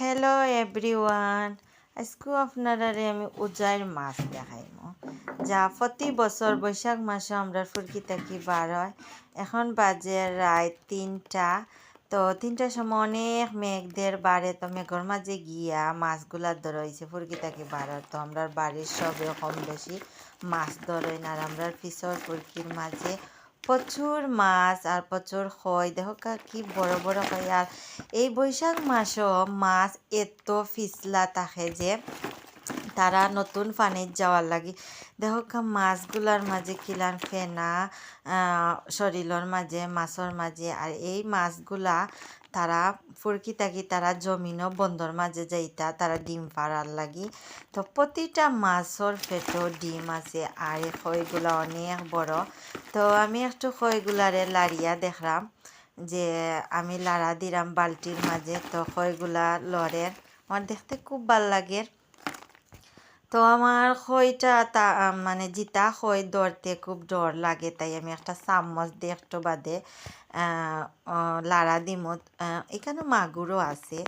Hello everyone আজকেও আপনারারে আমি উজাইর মাছ দেখাইম, যা প্রতি বছর বৈশাখ মাসে আমরা ফুরকি থাকি বার হয়। এখন বাজে রাত তিনটা। তো তিনটার সময় অনেক মেঘদের বাড়ে তো মেঘর মাঝে গিয়া মাছগুলা ধরাইছে, ফুরকি থাকি বার তো আমরা বাড়ির সবে কম বেশি মাছ ধরেন আর আমরা পিছর ফুরকির মাঝে প্রচুর মাছ আর প্রচুর হয় দেখো কা, কি বড় বড় হয় আর এই বৈশাখ মাসও মাছ এত ফিসলা থাকে যে তারা নতুন পানির যাওয়ার লাগে। দেখো কা, মাছগুলার মাঝে কিলান ফেনা শরীরের মাঝে মাছের মাঝে। আর এই মাছগুলা তারা ফুরকি থাকি তারা জমিনও বন্দর মাঝে যাইতা, তারা ডিম পাড়ার লাগি। তো প্রতিটা মাছর ফেটো, ডিম আছে, আর এই খইগুলা অনেক বড়। তো আমি একটু খইগুলারে লাড়িয়া দেখলাম যে আমি লাড়া দিলাম বালতির মাঝে। তো খইগুলা লড়ের আমার দেখতে খুব ভালো লাগে। তো আমার খইটা তা মানে জিতা খই ধরতে খুব ডর লাগে, তাই আমি একটা চামচ দিয়ে একটু বাদে লাড়া দিমো। এখানে মাগুরও আছে।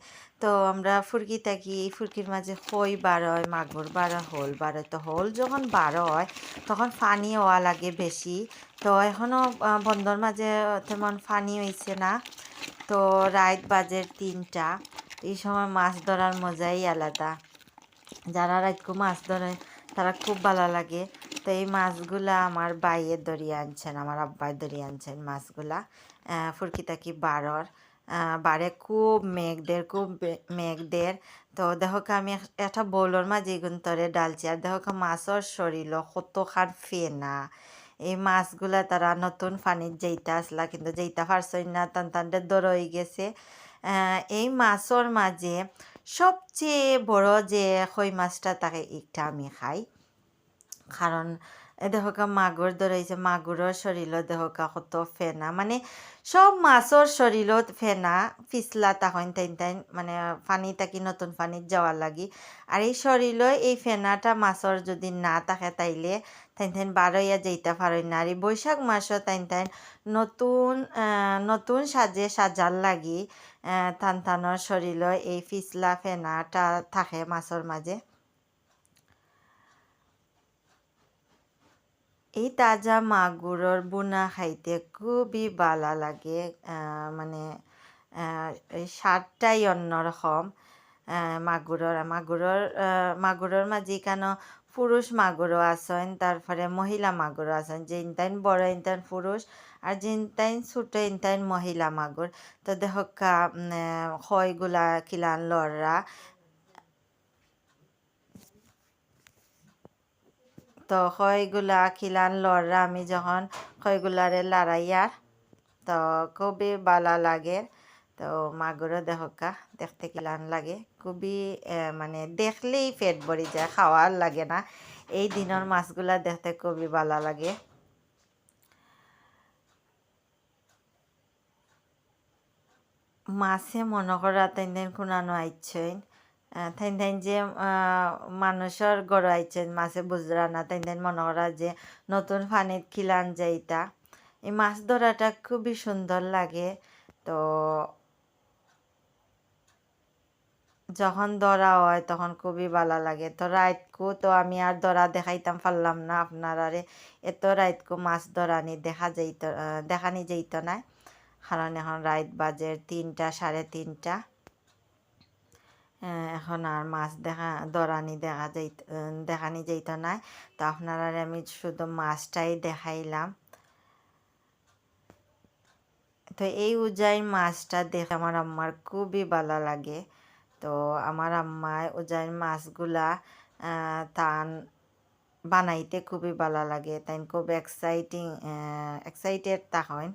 তো আমরা ফুরকি থাকি ফুরকির মাঝে খই বার হয়, মাগুর বার হোল বার তো হোল যখন বার হয়, তখন ফানি হওয়া লাগে বেশি। তো এখনও বন্ধর মাঝে তেমন ফানি হয়েছে না। তো রাত বাজের তিনটা। এই সময় মাছ ধরার মজাই আলাদা। যারা রাতকু মাছ ধরে, তারা খুব ভালো লাগে। তো এই মাছগুলা আমার বাইয়ের দরিয়ে আনছেন, আমার আব্বাই দরিয়ে আনছেন মাছগুলা ফুরকি তাকি বারর। বারে খুব মেঘদের খুব মেঘদের। তো দেখোকে আমি একটা বৌলর মাঝে গুন্তরে ডালছি, আর দেখোকে মাছর শরীর কতখান ফেনা। এই মাছগুলা তারা নতুন পানির যেইতা আসলা, কিন্তু যেইতা পারছই না টান টানতে দরই গেছে। এই মাছর মাঝে সবচেয়ে বড় যে খই মাছটা তাকে একটা আমি খাই। কারণ দেহকা মাগুর ধরাইছে মাগুরের শরীরও দেহকা কত ফেনা মানে সব মাছর শরীরত ফেনা ফিসলা তাহন তাইন তাইন মানে পানি থাকি নতুন পানিত যাওয়ার লাগি। আর এই শরীরও এই ফেনাটা মাছর যদি না থাকে তাইলে তাইন তাইন বারইয়া যাইতে পারেন না। আর এই বৈশাখ মাসও তাইন তাইন নতুন নতুন সাজে সাজার লাগি থান থানোর শরীরও এই ফিসলা ফেনাটা থাকে মাছর মাঝে এই তাজা মাগুরের বোনা খাইতে খুবই ভালো লাগে মানে স্বাদটাই অন্যরকম মাগুরের মাগুরের মাগুরের মাঝে কেন পুরুষ মাগুরও আছেন তারপরে মহিলা মাগুরও আছেন যে ইনতাইন বড় ইনতাইন পুরুষ আর যে ইনতাইন ছোট ইনতাইন মহিলা মাগুর তো দেখা খয়গুলা কিলান লড়রা তো খয়গুলা খিলান লড়রা আমি যখন খয়গুলারে লড়াইয়া, তো খুবই ভালো লাগে। তো মাগুরও দেহকা দেখতে কিলান লাগে। খুবই মানে দেখলেই পেট ভরি যায় খাওয়ার লাগে না। এই দিনের মাছগুলা দেখতে খুবই ভালো লাগে। মাছে মনে করা তাই কোনানো আইছেন থাইন থাইন যে মানুষের গড় মাছে বুঝরা না তাইন থাইন মনে করা যে, নতুন পানিত খিলান যাইতা এই মাছ ধরাটা খুবই সুন্দর লাগে। তো যখন ধরা হয় তখন খুবই ভালো লাগে। তো রাইতকু তো আমি আর ধরা দেখাইতাম পারলাম না আপনারারে এত রাইতকু মাছ ধরানি দেখা যাইত দেখানি যাইত না। কারণ এখন রাইত বাজের তিনটা, সাড়ে তিনটা। এখন আর মাছ দেখা, দরানি দেখা যাই দেখানি যাইত নাই। তো আপনারা আমি শুধু মাছটাই দেখাইলাম। তো এই উজাই মাছটা দেখে আমার আম্মার খুবই ভালো লাগে। তো আমার আম্মায় উজাই মাছগুলা তান বানাইতে খুবই ভালো লাগে। তাই খুব এক্সাইটিং এক্সাইটেড তা হয়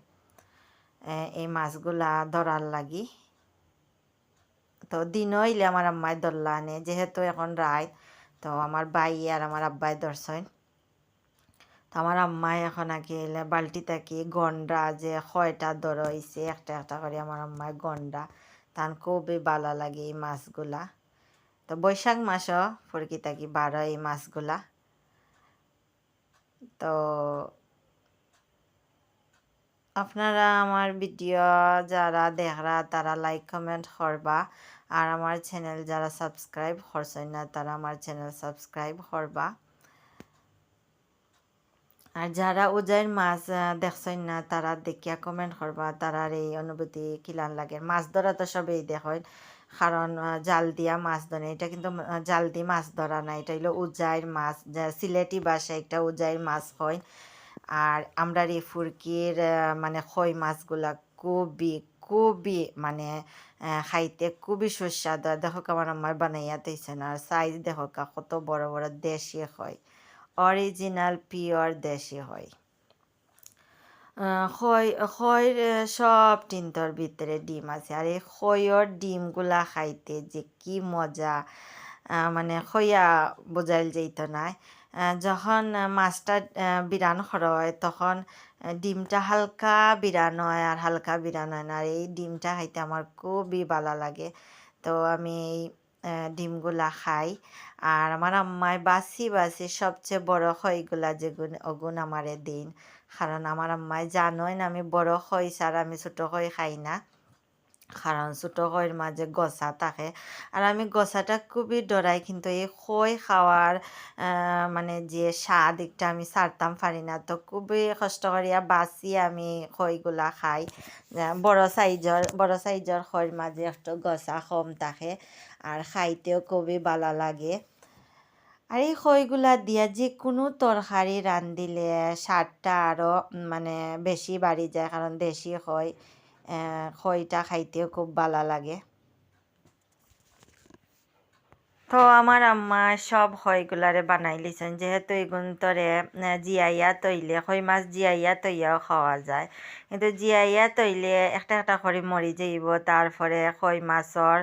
এই মাছগুলা ধরার লাগি। তো দিন হইলে আমার আম্মায় দল্লা আনে, যেহেতু এখন রায় তো আমার বাই আর আমার আব্বাই দর্শন তো আমার আম্মাই এখন আগে বালতি থাকি, গন্ডা যে কয়টা দর হয়েছে একটা একটা করে আমার আম্মায় গন্ডা। তান খুবই ভালো লাগে এই মাছগুলা। তো বৈশাখ মাসও ফুরকি থাকি বারো এই মাছগুলা। তো আপনারা আমার ভিডিও যারা দেখরা তারা লাইক কমেন্ট করবা। আর আমার চ্যানেল যারা সাবস্ক্রাইব করছেন না, তারা আমার চ্যানেল সাবস্ক্রাইব করবা। আর যারা উজাইর মাছ দেখছেন না, তারা দেখিয়া কমেন্ট করবা, তারার এই অনুভূতি কিলান লাগে। মাছ ধরা তো সবেই দেখেন, কারণ জাল দিয়া মাছ ধরে। এটা কিন্তু জাল দিয়ে মাছ ধরা না, এটা হলো উজাইর মাছ সিলেটি ভাষায় একটা উজাইর মাছ হয়। আর আমরা এই ফুরকির মানে খই মাছগুলা খুবই খুবই মানে খাইতে খুবই সুস্বাদু। দেখো আমার আমার বানাইয়া দিয়েছেন আর সাইজ দেখো কত বড় বড় দেশি হয়। অরিজিনাল পিওর দেশি হয়। খই সব টিন্তর ভিতরে ডিম আছে। আর এই খইর ডিমগুলা খাইতে যে কি মজা। মানে খইয়া বোঝাইল যেত আহ, যখন মাছটা বিরান হয় তখন ডিমটা হালকা বিরান হয় আর হালকা বিরান হয় না। আর এই ডিমটা খাইতে আমার খুবই ভালো লাগে। তো আমি এই ডিমগুলা খাই। আর আমার আম্মায় বাসি বাসি সবচেয়ে বড় খইগুলা যেগুন অগুণ আমারে দিন। কারণ আমার আম্মায় জানোই না আমি বড় হয় ছাড়া আমি ছোটো খই খাই না। কারণ ছোটো খইয়ের মাঝে গছা থাকে। আর আমি গছাটা খুবই ডরাই কিন্তু এই খই খাওয়ার মানে যে স্বাদ একটা আমি ছাড়তাম পারি না। তো খুবই কষ্ট করিয়া বাঁচি আমি খইগুলা খাই। বড় সাইজর বড় সাইজর খইয়ের মাঝে একটু গছা কম থাকে আর খাইতেও খুবই ভালো লাগে। আর এই খইগুলা দিয়া যে কোনো তরকারি রান্ধিলে স্বাদটা আরও মানে বেশি বাড়ি যায় কারণ দেশি আহ, খইটা খাইতেও খুব ভালো লাগে। তো আমার আম্মা সব খইগুলারে বানাই লিছেন যেহেতু এগুন তরে আহ, জিয়াইয়া তৈলে খই মাছ জিয়াইয়া তৈয়াও খাওয়া যায়। কিন্তু জিয়াইয়া তৈলে একটা একটা করে মরি যাইব তারপরে খই মাছর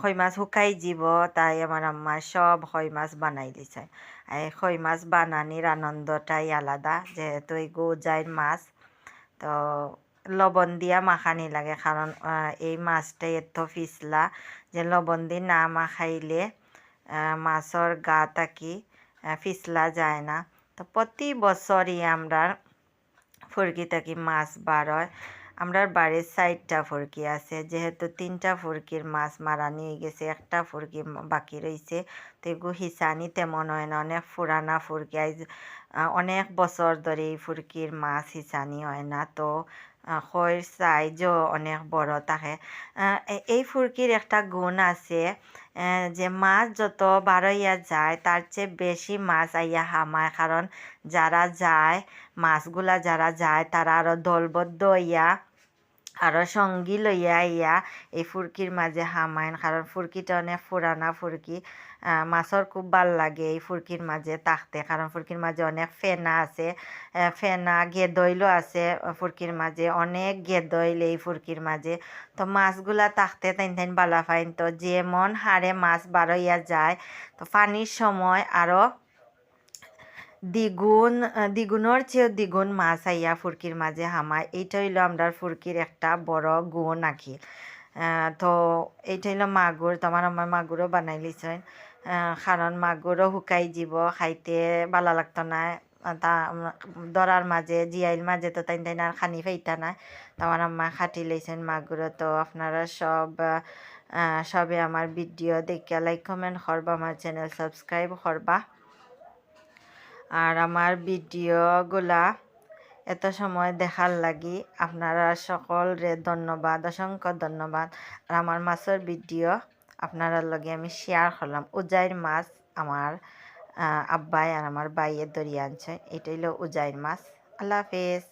খই মাছ শুকাই যাব তাই আমার আম্মা সব খই মাছ বানাই এই খই মাছ বানানির আনন্দটাই আলাদা যেহেতু এই গোজাইর মাছ তো লবণ দিয়া মাখানি লাগে কারণ এই মাছটা এত পিছলা যে লবণ দিয়ে না মাখাইলে মাছর গা থাকি পিছলা যায় না। তো প্রতি বছরই আমরা ফুরকি থাকি মাছ বার হয়। আমরা বাড়ির চারটা ফুরকি আছে, যেহেতু তিনটা ফুরকির মাছ মারানি হয়ে গেছে, একটা ফুরকি বাকি রয়েছে তো এগু হিসানি তেমন হয় না, অনেক পুরানা ফুরকি অনেক বছর ধরে এই ফুরকির মাছ হিসানি হয় না। তো খয়ের সাইজও অনেক বড় থাকে এই ফুরকির একটা গুণ আছে যে মাছ যত বারইয়া যায় তার চেয়ে বেশি মাছ আইয়া হামায় কারণ যারা যায়, মাছগুলা যারা যায় তারা আরও দলবদ্ধ হইয়া আরও সঙ্গী লইয়া আইয়া এই ফুরকির মাঝে হামাইন। কারণ ফুরকিটা অনেক পুরানা ফুরকি মাছর খুব ভালো লাগে এই ফুরকির মাঝে তাকতে। কারণ ফুরকির মাঝে অনেক ফেনা আছে ফেনা গেদইলও আছে ফুরকির মাঝে, অনেক গেদইল এই ফুরকির মাঝে। তো মাছগুলা তাকতে তাইন তাইন বালা ফাইন। তো যেমন হারে মাছ বারইয়া যায়, তো পানির সময় আরও দ্বিগুণ দ্বিগুণের চেয়েও দ্বিগুণ মাছ আইয়া ফুরকির মাঝে হামায় এইটা হইল আমরা ফুরকির একটা বড় গুণ আঁকি তো এইটা হইল মাগুর তোমার আমার মাগুরও বানাই লিছেন কারণ মাগুরও শুকাই যাব খাইতে ভালো লাগতো না তা দরার মাঝে জিয়াইল মাঝে তো তাই তাই আর খানি ফাইতা না তোমার আম্মা খাটি লইছেন মাগুরও তো আপনারা সব সবে আমার ভিডিও দেখে লাইক কমেন্ট করবা আমার চ্যানেল সাবস্ক্রাইব করবা আর আমার ভিডিওগুলা এত সময় দেখার লাগি। আপনারা সকলরে ধন্যবাদ, অসংখ্য ধন্যবাদ। আর আমার মাছের ভিডিও আপনারা লগে আমি শেয়ার করলাম। উজাইর মাছ আমার আব্বাই আর আমার বাইয়ের দরিয়া আনছে। এটাই হলো উজাইর মাছ। আল্লাহ হাফেজ।